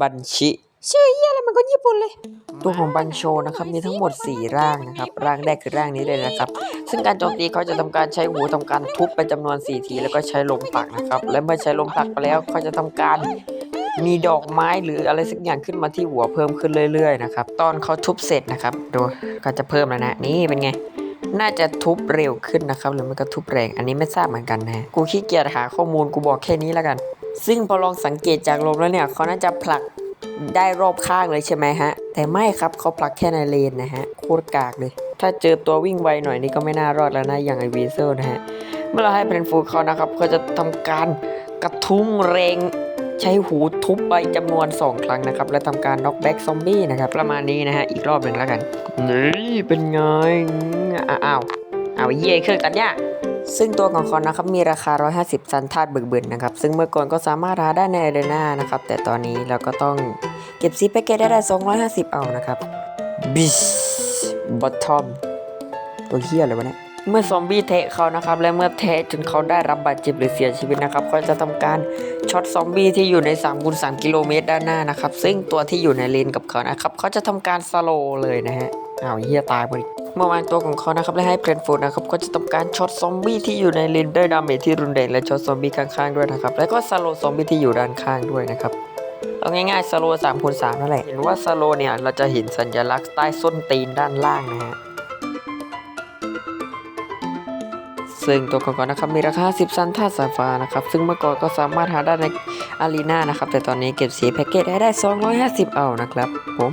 บัญชิชื่อเฮียอะไรมันก็ญี่ปุ่นเลย ตัวของบังโชนะครับมีทั้งหมด 4 ร่างนะครับ ร่างแรกคือร่างนี้เลยนะครับ ซึ่งการโจมตีเขาจะทำการใช้หูทำการทุบไปจำนวน 4 ที แล้วก็ใช้ลมผลักนะครับ และเมื่อใช้ลมผลักไปแล้วเขาจะทำการมีดอกไม้หรืออะไรสักอย่างขึ้นมาที่หัวเพิ่มขึ้นเรื่อยๆนะครับ ตอนเขาทุบเสร็จนะครับดูก็จะเพิ่มแล้วนะนี่เป็นไงน่าจะทุบเร็วขึ้นนะครับ หรือมันก็ทุบแรง อันนี้ไม่ทราบเหมือนกันนะ กูขี้เกียจหาข้อมูลกูบอกแค่นี้แล้วกัน ซึ่งพอลองสังเกตจากลมแล้วเนี่ยเขาน่าจะผลักได้รอบข้างเลยใช่ไหมฮะ แต่ไม่ครับเขาผลักแค่ในเลนนะฮะโคตรกากเลย ถ้าเจอตัววิ่งไวหน่อยนี่ก็ไม่น่ารอดแล้วนะอย่างไอวีเซลนะฮะ เมื่อเราให้เพนฟูเขานะครับเขาจะทำการกระทุ้งแรงใช้หูทุบไปจำนวน 2 ครั้งนะครับ และทำการน็อกแบ็กซอมบี้นะครับประมาณนี้นะฮะอีกรอบหนึ่งแล้วกันนี่เป็นไงอ้าวอ้าวอ้าวเย่เครื่องตัดหญ้า ซึ่งตัวของเขานะครับมีราคา 150 ซันธาตุบึกบึนนะครับ ซึ่งเมื่อก่อนก็สามารถหาได้ในเอเรนานะครับ แต่ตอนนี้เราก็ต้องเก็บซีแพ็กเกจได้ได้ 250 เอานะครับบิชบอททอมตัวเฮียอะไรวะเนี่ยเมื่อซอมบี้เทะเขานะครับ และเมื่อเทะจนเขาได้รับบาดเจ็บหรือเสียชีวิตนะครับเขาจะทำการช็อตซอมบี้ที่อยู่ใน3คูณ3กิโลเมตรด้านหน้านะครับ ซึ่งตัวที่อยู่ในเลนกับเขานะครับเขาจะทำการสโลเลยนะฮะอ้าวเฮียตายหมดอีก เมื่อวางตัวของเขานะครับและให้เพลนฟูดนะครับก็จะทำการช็อตซอมบี้ที่อยู่ในเลนด้วยดาเมจที่รุนแรงและช็อตซอมบี้ข้างๆด้วยนะครับแล้วก็สโลว์ซอมบี้ที่อยู่ด้านข้างด้วยนะครับเอาง่ายๆสโลว์สามคูณสามนั่นแหละเห็นว่าสโลว์เนี่ยเราจะเห็นสัญลักษณ์ใต้ส้นตีนด้านล่างนะฮะซึ่งตัวก่อนๆนะครับมีราคา 10 ซันธาสายฟ้านะครับ ซึ่งเมื่อก่อนก็สามารถหาได้ในอารีนานะครับ แต่ตอนนี้เก็บสีแพ็กเกจให้ได้ 250 เอานะครับผม